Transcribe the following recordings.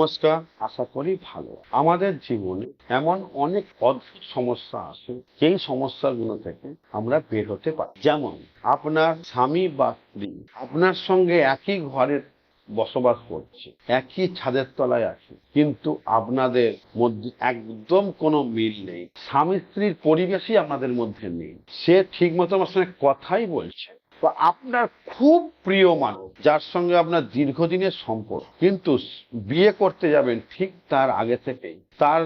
নমস্কার, আশা করি ভালো। আমাদের জীবনে এমন অনেক অদ্ভুত সমস্যা আছে, যেই সমস্যাগুলো থেকে আমরা বের হতে পারি। যেমন, আপনার স্বামী বা স্ত্রী আপনার সঙ্গে একই ঘরের বসবাস করছে, একই ছাদের তলায় আছে, কিন্তু আপনাদের মধ্যে একদম কোনো মিল নেই। স্বামী স্ত্রীর পরিবেশই আপনাদের মধ্যে নেই। সে ঠিক মতো আমার সঙ্গে কথাই বলছে বা আপনার খুব প্রিয় মানুষ, যার সঙ্গে আপনার দীর্ঘদিনের সম্পর্ক, কিন্তু বিয়ে করতে যাবেন ঠিক তার আগে থেকেই, তার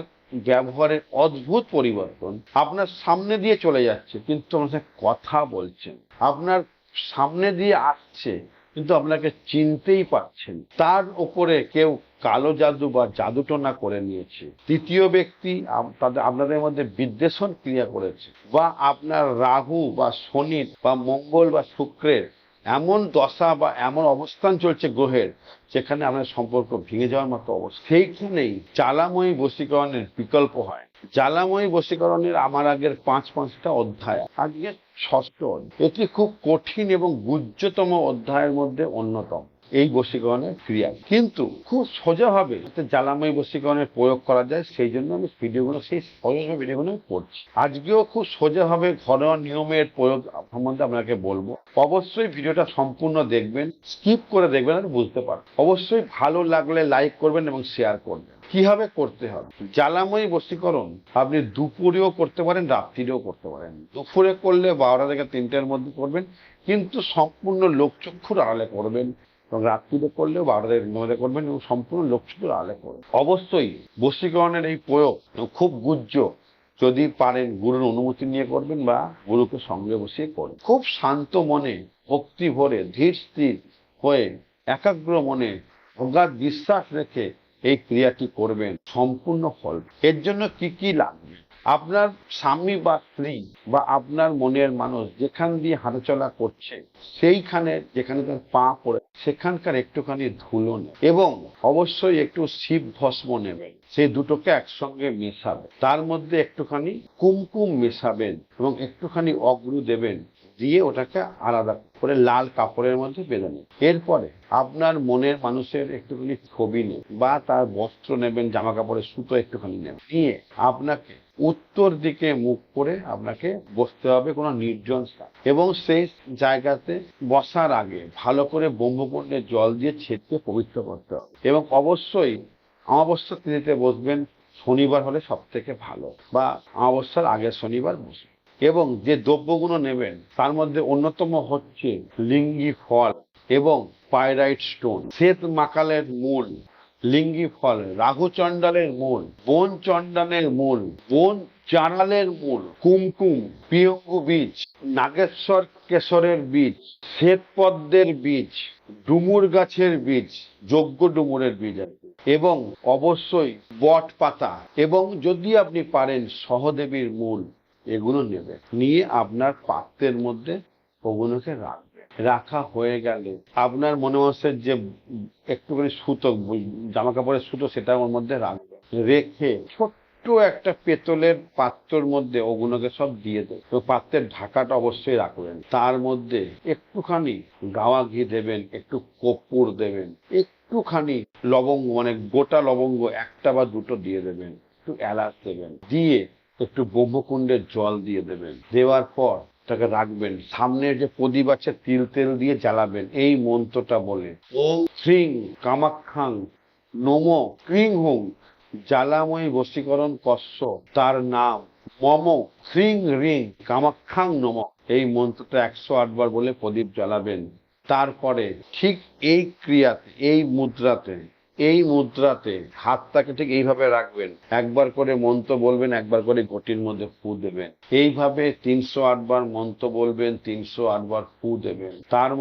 ব্যবহারের অদ্ভুত পরিবর্তন আপনার সামনে দিয়ে চলে যাচ্ছে, কিন্তু আপনার কথা বলছেন। আপনার সামনে দিয়ে আসছে কিন্তু আপনাকে চিনতেই পারছেন। তার উপরে কেউ কালো জাদু বা জাদুটনা করে নিয়েছে। তৃতীয় ব্যক্তি তাদের আপনাদের মধ্যে বিদ্বেষণ ক্রিয়া করেছে। বা আপনার রাহু বা শনির বা মঙ্গল বা শুক্রের এমন দশা বা এমন অবস্থান চলছে গ্রহের, যেখানে আপনার সম্পর্ক ভেঙে যাওয়ার মতো অবস্থা। সেইখানেই জ্বালাময়ী বশীকরণের বিকল্প হয়। জ্বালাময়ী বশীকরণের আমার আগের পাঁচ পাঁচটা অধ্যায়। আজকে ষষ্ঠ অধ্যায়। এটি খুব কঠিন এবং গুহ্যতম অধ্যায়ের মধ্যে অন্যতম এই বশীকরণের ক্রিয়া। কিন্তু খুব সোজাভাবে জ্বালাময়ী বশীকরণের প্রয়োগ করা যায়, সেই জন্য আমি ভিডিওগুলো, সেই সহজভাবে ভিডিওগুলো আমি করছি। আজকেও খুব সোজাভাবে ঘরোয়া নিয়মের প্রয়োগ সম্বন্ধে আপনাকে বলব। অবশ্যই ভিডিওটা সম্পূর্ণ দেখবেন, স্কিপ করে দেখবেন আর বুঝতে পারবেন। অবশ্যই ভালো লাগলে লাইক করবেন এবং শেয়ার করবেন। কীভাবে করতে হবে? জ্বালাময়ী বশীকরণ আপনি দুপুরেও করতে পারেন, রাত্রিরেও করতে পারেন। দুপুরে করলে বারোটা থেকে তিনটের মধ্যে করবেন, কিন্তু সম্পূর্ণ লোকচক্ষুর আড়ালে করবেন। এবং রাত্রিতে করলেও থেকে মধ্যে করবেন এবং সম্পূর্ণ লোকচক্ষুর আড়ালে করবেন। অবশ্যই বশীকরণের এই প্রয়োগ খুব গুজ্জ। যদি পারেন গুরুর অনুমতি নিয়ে করবেন বা গুরুকে সঙ্গে বসিয়ে করবেন। খুব শান্ত মনে, ভক্তি ভরে, ধীর স্থির হয়ে, একাগ্র মনে, অগাধ বিশ্বাস রেখে এই ক্রিয়াটি করবেন। সম্পূর্ণ ফল। এর জন্য কি কি লাগবে? আপনার স্বামী বা স্ত্রী বা আপনার মনের মানুষ যেখান দিয়ে হাঁটাচলা করছে, সেইখানে যেখানে তার পা পড়ে, সেখানকার একটুখানি ধুলো নেবে এবং অবশ্যই একটু শিব ভস্ম নেবেন সেই দুটোকে একসঙ্গে মেশাবে। তার মধ্যে একটুখানি কুমকুম মেশাবেন এবং একটুখানি অগ্রু দেবেন দিয়ে ওটাকে আলাদা করে লাল কাপড়ের মধ্যে বেঁধে নেবেন। এরপরে আপনার মনের মানুষের একটুখানি ছবি নেন বা তার বস্ত্র নেবেন জামা কাপড়ের সুতো একটুখানি নেবেন। নিয়ে আপনাকে উত্তর দিকে মুখ করে আপনাকে বসতে হবে কোনো নির্জন স্থান। এবং সেই জায়গাতে বসার আগে ভালো করে ব্রহ্মকুণ্ডে জল দিয়ে ছেদকে পবিত্র করতে হবে। এবং অবশ্যই অমাবস্যা তিথিতে বসবেন, শনিবার হলে সব থেকে ভালো, বা অমাবস্যার আগের শনিবার বসবেন। এবং যে দ্রব্যগুলো নেবেন, তার মধ্যে অন্যতম হচ্ছে লিঙ্গি ফল এবং পাইরাইট স্টোন, শ্বেত মাকালের মূল লিঙ্গি ফল রাহু চণ্ডালের মূল বন চণ্ডালের মূল বন চারালের মূল, কুমকুম, পিয়ঙ্গু বীজ, নাগেশ্বর কেশরের বীজ শ্বেতপদ্মের বীজ, ডুমুর গাছের বীজ যোগ্য ডুমুরের বীজ এবং অবশ্যই বট পাতা। এবং যদি আপনি পারেন সহদেবীর মূল, এগুলো নেবেন। নিয়ে আপনার পাত্রের মধ্যে ওগুলোকে রাখবেন। রাখা হয়ে গেলে আপনার মনে হচ্ছে যে একটুখানি সুতো জামা কাপড়ের সুতো সেটা ওর মধ্যে রাখবেন রেখে ছোট্ট একটা পেতলের পাত্রর মধ্যে ওগুলোকে সব দিয়ে দেবে। তো পাত্রের ঢাকাটা অবশ্যই রাখবেন। তার মধ্যে একটুখানি গাওয়া ঘি দেবেন, একটু কর্পূর দেবেন, একটুখানি লবঙ্গ মানে গোটা লবঙ্গ একটা বা দুটো দিয়ে দেবেন, একটু এলাচ দেবেন, দিয়ে একটু ব্রহ্মকুণ্ডের জল দিয়ে দেবেন। দেওয়ার পর তাকে রাখবেন। সামনে যে প্রদীপ আছে তিল তেল দিয়ে জ্বালাবেন। এই মন্ত্রটা বলে। ওম। শ্রিং কামাখ্যাং নম ক্রিং হুং জ্বালাময়ী বশীকরণ কস্য তার নাম। মম শ্রিং রিং কামাখ্যাং নম। এই মন্ত্রটা একশো আটবার বলে প্রদীপ জ্বালাবেন। তারপরে ঠিক এই ক্রিয়াতে এই মুদ্রাতে এই মুদ্রাতে হাতটাকে ঠিক এইভাবে রাখবেন। একবার করে মন্ত্র বলবেন, একবার করে ঘটির মধ্যে ফু দেবেন। এইভাবে তিনশো আটবার মন্ত্র বলবেন, তিনশো আটবার ফু দেবেন। তার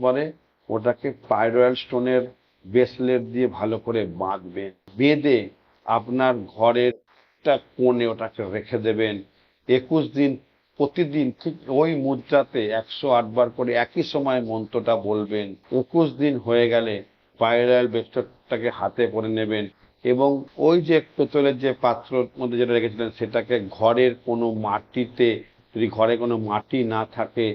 পরে ওটাকে পাইরয়েল স্টোনের ব্রেসলেট দিয়ে ভালো করে বাঁধবেন। বেঁধে আপনার ঘরের একটা কোণে ওটাকে রেখে দেবেন। একুশ দিন প্রতিদিন ঠিক ওই মুদ্রাতে একশো আটবার করে একই সময় মন্ত্রটা বলবেন। একুশ দিন হয়ে গেলে পায়রাল বেষ্টটাকে হাতে করে নেবেন এবং ওই যে পেতলের যে পাত্রর মধ্যে যেটা রেখেছিলেন সেটাকে ঘরের কোনো মাটিতে, যদি ঘরে কোনো মাটি না থাকে,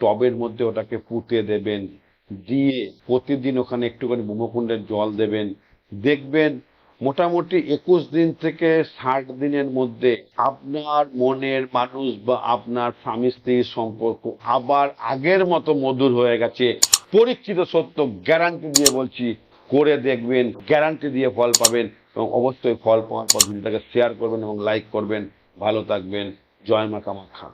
টবের মধ্যে ওটাকে পুঁতে দেবেন। দিয়ে প্রতিদিন ওখানে একটুখানি ব্রহ্মকুণ্ডের জল দেবেন। দেখবেন মোটামুটি একুশ দিন থেকে ষাট দিনের মধ্যে আপনার মনের মানুষ বা আপনার স্বামী স্ত্রীর সম্পর্ক আবার আগের মতো মধুর হয়ে গেছে। পরীক্ষিত সত্য গ্যারান্টি দিয়ে বলছি, করে দেখবেন গ্যারান্টি দিয়ে ফল পাবেন এবং অবশ্যই ফল পাওয়ার পর ভিডিওটাকে শেয়ার করবেন এবং লাইক করবেন। ভালো থাকবেন। জয় মা কামাখ্যা।